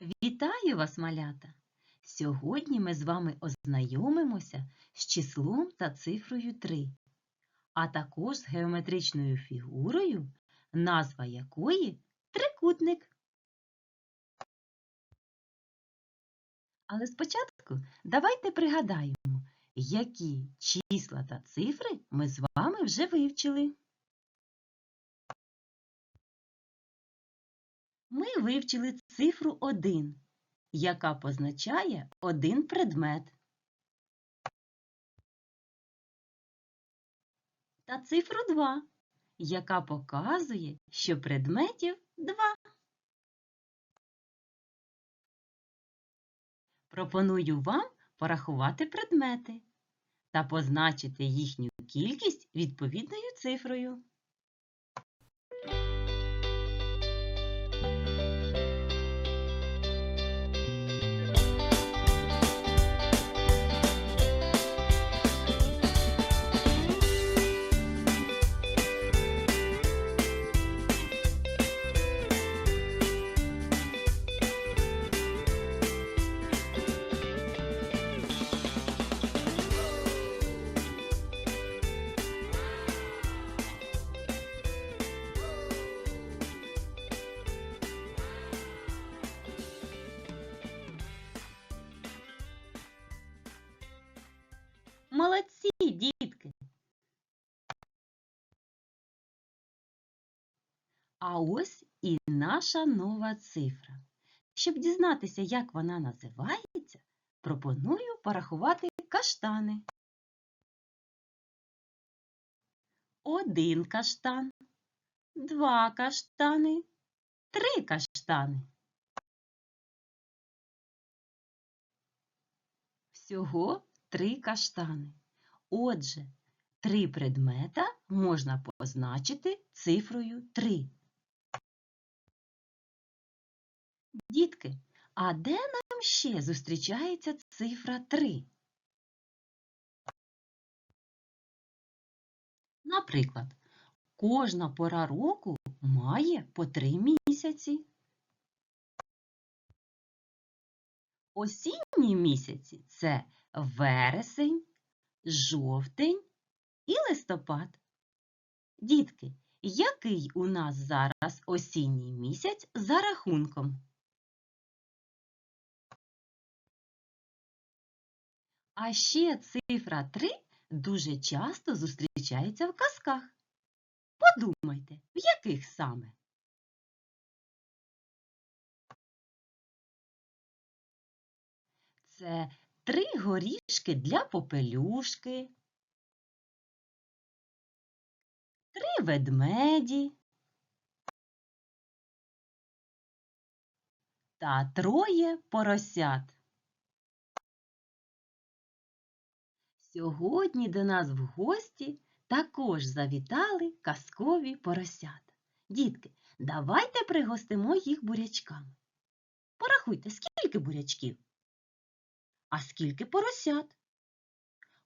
Вітаю вас, малята! Сьогодні ми з вами ознайомимося з числом та цифрою 3, а також з геометричною фігурою, назва якої трикутник. Але спочатку давайте пригадаємо, які числа та цифри ми з вами вже вивчили. Ми вивчили цифру 1, яка позначає один предмет. Та цифру 2, яка показує, що предметів 2. Пропоную вам порахувати предмети та позначити їхню кількість відповідною цифрою. А ось і наша нова цифра. Щоб дізнатися, як вона називається, пропоную порахувати каштани. Один каштан, два каштани, три каштани. Всього три каштани. Отже, три предмета можна позначити цифрою 3. Дітки, а де нам ще зустрічається цифра 3? Наприклад, кожна пора року має по три місяці. Осінні місяці це вересень, жовтень і листопад. Дітки, який у нас зараз осінній місяць за рахунком? А ще цифра 3 дуже часто зустрічається в казках. Подумайте, в яких саме? Це три горішки для попелюшки, три ведмеді та троє поросят. Сьогодні до нас в гості також завітали казкові поросята. Дітки, давайте пригостимо їх бурячками. Порахуйте, скільки бурячків? А скільки поросят?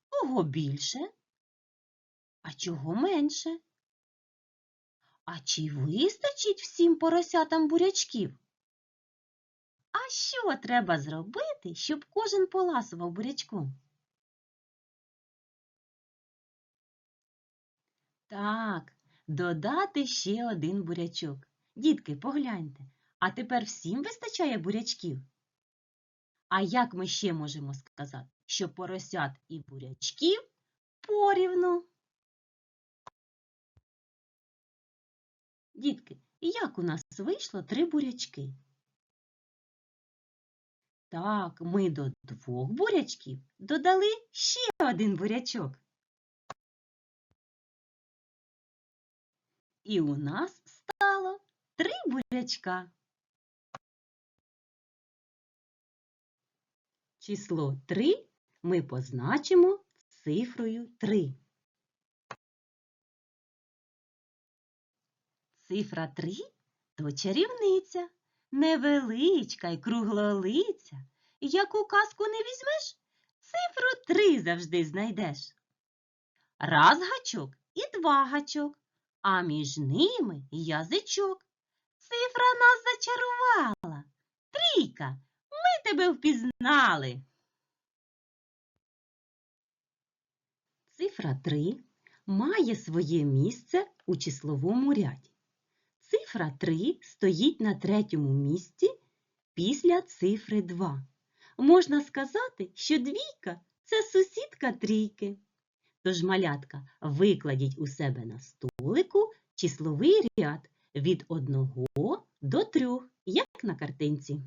Кого більше? А чого менше? А чи вистачить всім поросятам бурячків? А що треба зробити, щоб кожен поласував бурячком? Так, додати ще один бурячок. Дітки, погляньте, а тепер всім вистачає бурячків? А як ми ще можемо сказати, що поросят і бурячків порівну? Дітки, як у нас вийшло три бурячки? Так, ми до двох бурячків додали ще один бурячок. І у нас стало три бурячка. Число 3 ми позначимо цифрою 3. Цифра 3 то чарівниця, невеличка й круглолиця. Яку казку не візьмеш, цифру 3 завжди знайдеш. Раз гачок і два гачок, а між ними язичок. Цифра нас зачарувала, Трійка, ми тебе впізнали. Цифра 3 має своє місце у числовому ряді. Цифра 3 стоїть на третьому місці після цифри 2. Можна сказати, що двійка це сусідка трійки. Тож, малятка, викладіть у себе на столику числовий ряд від 1 до 3, як на картинці.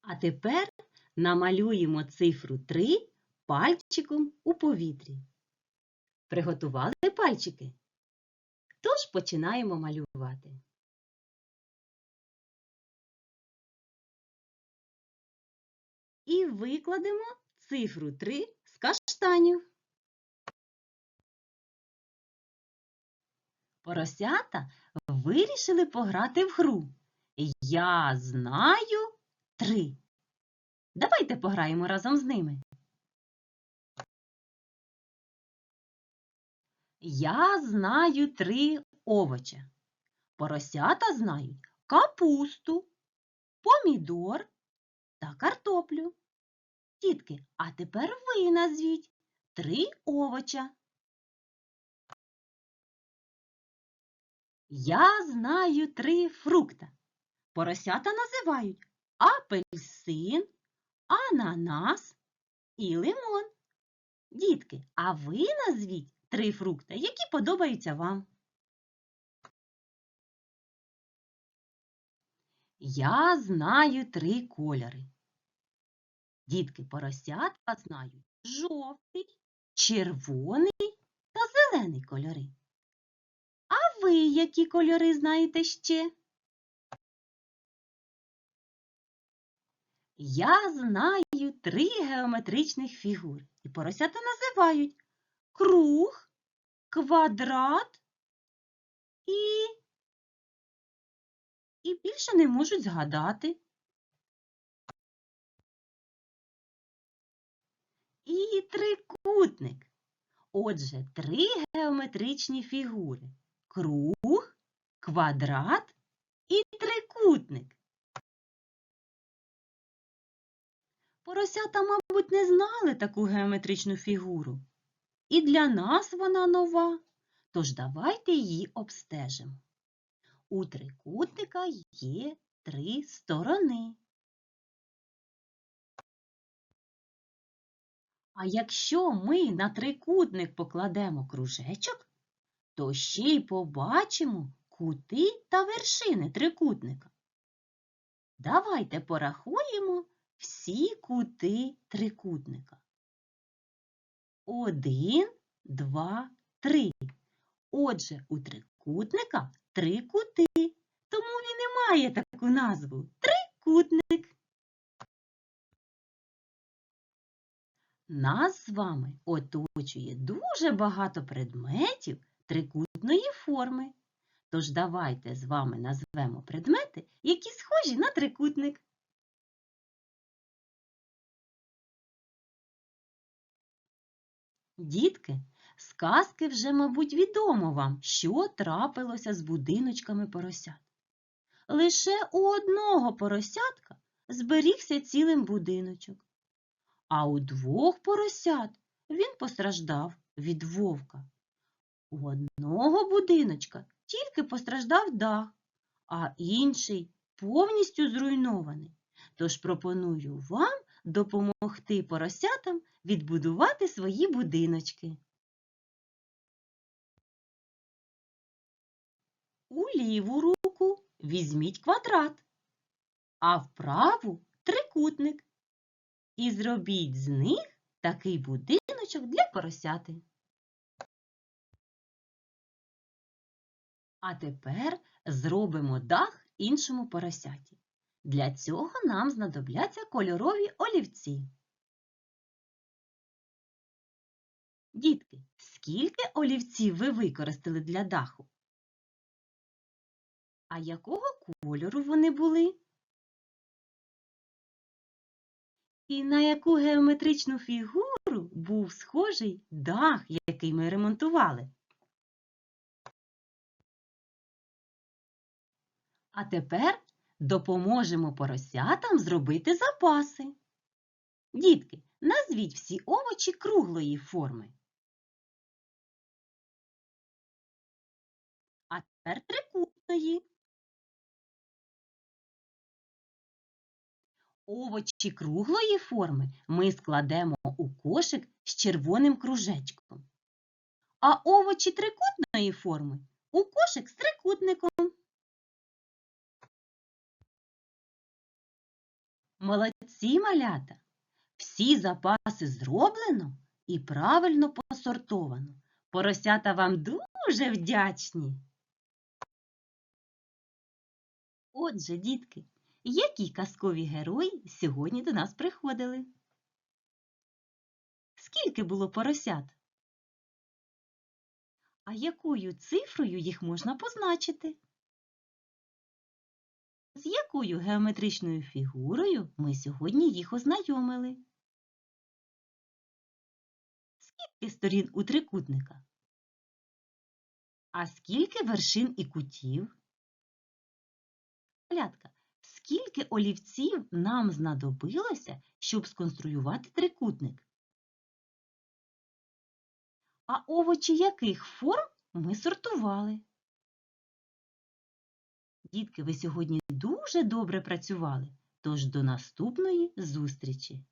А тепер намалюємо цифру 3 пальчиком у повітрі. Приготували пальчики? Тож починаємо малювати. І викладемо цифру 3 з каштанів. Поросята вирішили пограти в гру. Я знаю три. Давайте пограємо разом з ними. Я знаю три овоча. Поросята знають капусту, помідор та картоплю. Дітки, а тепер ви назвіть три овоча. Я знаю три фрукта. Поросята називають апельсин, ананас і лимон. Дітки, а ви назвіть три фрукти, які подобаються вам. Я знаю три кольори. Дітки поросятка знають жовтий, червоний та зелений кольори. А ви які кольори знаєте ще? Я знаю три геометричних фігури. І поросята називають круг, квадрат і, і більше не можуть згадати. І трикутник. Отже, три геометричні фігури. Круг, квадрат і трикутник. Поросята, мабуть, не знали таку геометричну фігуру. І для нас вона нова. Тож давайте її обстежимо. У трикутника є три сторони. А якщо ми на трикутник покладемо кружечок, то ще й побачимо кути та вершини трикутника. Давайте порахуємо всі кути трикутника. Один, два, три. Отже, у трикутника три кути, тому він і має таку назву трикутник. Нас з вами оточує дуже багато предметів трикутної форми. Тож давайте з вами назвемо предмети, які схожі на трикутник. Дітки, з казки вже, мабуть, відомо вам, що трапилося з будиночками поросят. Лише у одного поросятка зберігся цілим будиночок, а у двох поросят він постраждав від вовка. У одного будиночка тільки постраждав дах, а інший повністю зруйнований. Тож пропоную вам допомогти поросятам відбудувати свої будиночки. У ліву руку візьміть квадрат, а в праву трикутник. І зробіть з них такий будиночок для поросяти. А тепер зробимо дах іншому поросяті. Для цього нам знадобляться кольорові олівці. Дітки, скільки олівців ви використали для даху? А якого кольору вони були? І на яку геометричну фігуру був схожий дах, який ми ремонтували? А тепер допоможемо поросятам зробити запаси. Дітки, назвіть всі овочі круглої форми. А тепер трикутної. Овочі круглої форми ми складемо у кошик з червоним кружечком. А овочі трикутної форми у кошик з трикутником. Молодці, малята! Всі запаси зроблено і правильно посортовано. Поросята вам дуже вдячні. Отже, дітки, які казкові герої сьогодні до нас приходили? Скільки було поросят? А якою цифрою їх можна позначити? З якою геометричною фігурою ми сьогодні їх ознайомили? Скільки сторін у трикутника? А скільки вершин і кутів? Глядка, скільки олівців нам знадобилося, щоб сконструювати трикутник? А овочі яких форм ми сортували? Дітки, ви сьогодні дуже добре працювали, тож до наступної зустрічі!